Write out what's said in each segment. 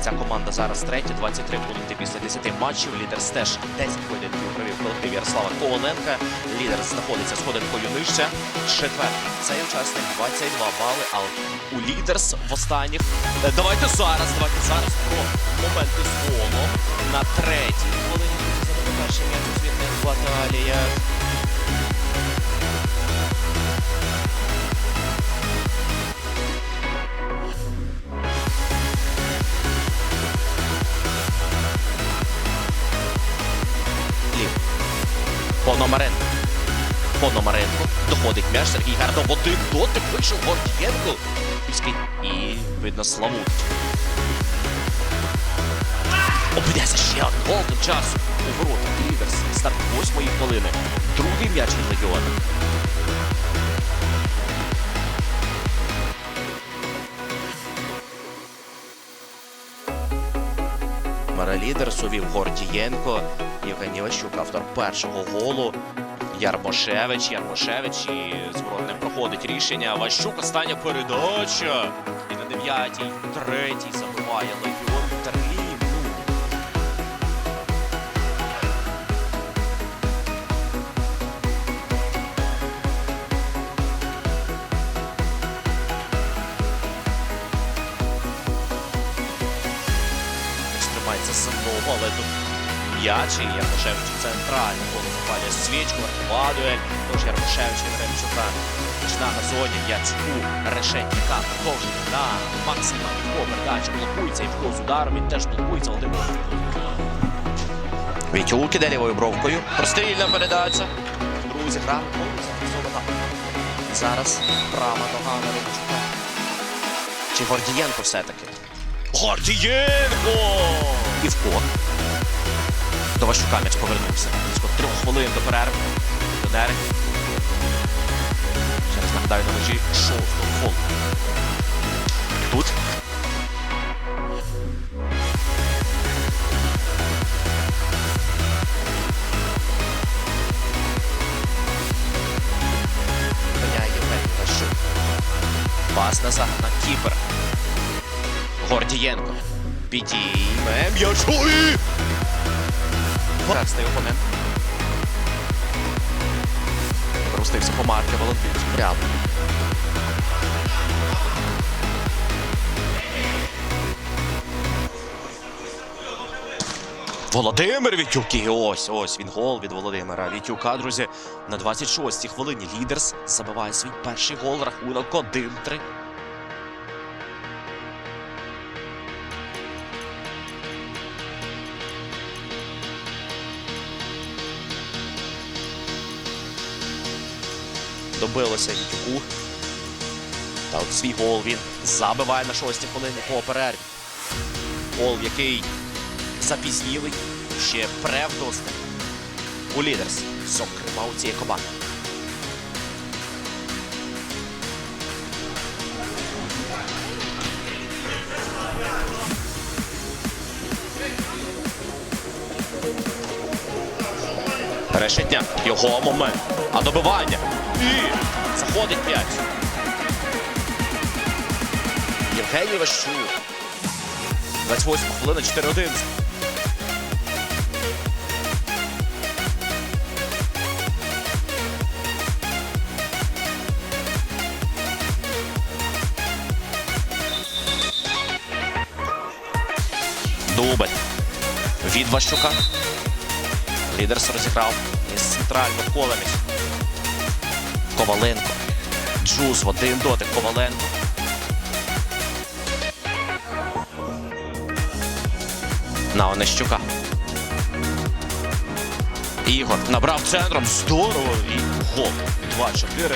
Ця команда зараз третя, 23 пункти після 10 матчів. Лідер теж 10 поєдинків провів колектив Ярослава Коваленка. Лідер знаходиться сходинкою нижче. Четвертий цей учасник 22 бали. А у лідерс в останніх. Е, Давайте зараз, давайте зараз про моменти з голом на третій хвилині. У звітних баталіях. Пономаренко. Пономаренко. Доходить м'яч. Сергій гарно в один дотик вийшов Гордієнко. І видно Славут. Обійдеться ще один гол тим часу. У воротах Лідерс. Старт восьмої хвилини. Другий м'яч від Легіона. Мера Лідерс увів Гордієнко. Євгеній Ващук, автор першого голу. Ярмошевич, Ярмошевич і не проходить рішення. Ващук остання передача. І на дев'ятій, третій забиває Легіон три. Тримається самого, але тут м'яч і Ярмошевич центральний коло запалює свічку, верхова дуель. Тож Ярмошевич і Ремчука на газоні Яцьку решетника продовження на Максима Вітко. Передача блокується і вход з ударом. Він теж блокується Володимир. Вітюк іде лівою бровкою. Прострільна передача. Друзі, гра зафіксована. Зараз права нога на Ремчука. Чи Гордієнко все-таки? Гордієнко! Івко. До Ващука м'яч повернувся. Близько трьох хвилин до перерви. Донери. Ще раз нагадаю на межі шостого фолу. Тут. Пас назад на Кіпер. Гордієнко. Підійме м'ячу Зараз опонент. Пропустився по марки Валентин Прямо. Володимир Вітюк. І ось, ось він гол від Володимира Вітюка, друзі. На 26-й хвилині лідерс забиває свій перший гол. Рахунок 1-3. Добилося Вітюку. Та от свій гол він забиває на шостій хвилині по перерві. Гол, який запізнілий, ще превдосталь у лідерс. Зокрема, у цієї команди. Решетня. Його момент. А добивання. І заходить м'яч. Євгеній Ващук. 28 хвилина 4-1. Дубль. Від Ващука. Лідерс розіграв із центрального м'яч. Коваленко. Джуз один дотик. Коваленко. На Онищука. Ігор набрав центром. Здорово. І гол. 2-4.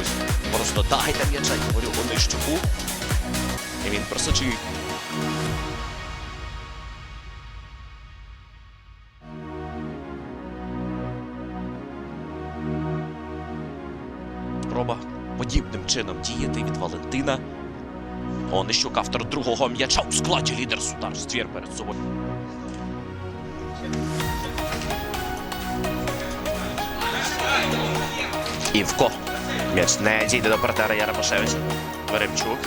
Ось. Просто дайте м'яча, говорю, Онищуку. І він просочив. Спроба подібним чином діяти від Валентина. Онищук, автор другого м'яча у складі лідер удар ствір перед собою. Івко. М'яч не дійде до партнера Яромашевича. Веремчук.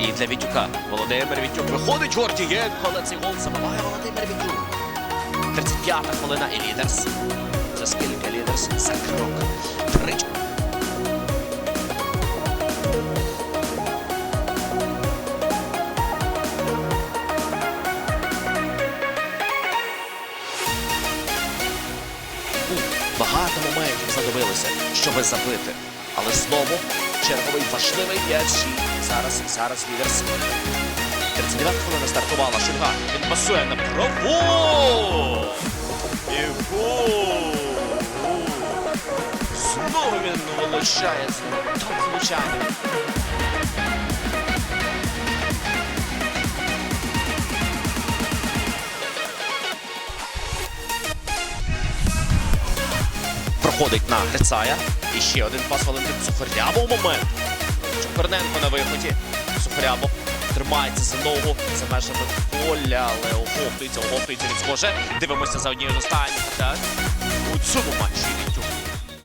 І для Вітюка Володимир Вітюк виходить Гордієнко, але цей гол забиває Володимир Вітюк. 35-та хвилина і лідерс. За скільки лідерс? За крок. Тричі. Знадобилося, щоби забити. Але знову черговий важливий м'яч. Зараз, зараз лідерс. 39 хвилина стартувала Шульга. Він пасує на праву. І гол! Знову він вилучає там влучання. Проходить на Грицая. І ще один пас Валентин Сухарябов момент. Чукарненко на виході. Сухарябов тримається за ногу за межами поля, але оговтується, оговтується він схоже. Дивимося за однією з останніх у цьому матчі.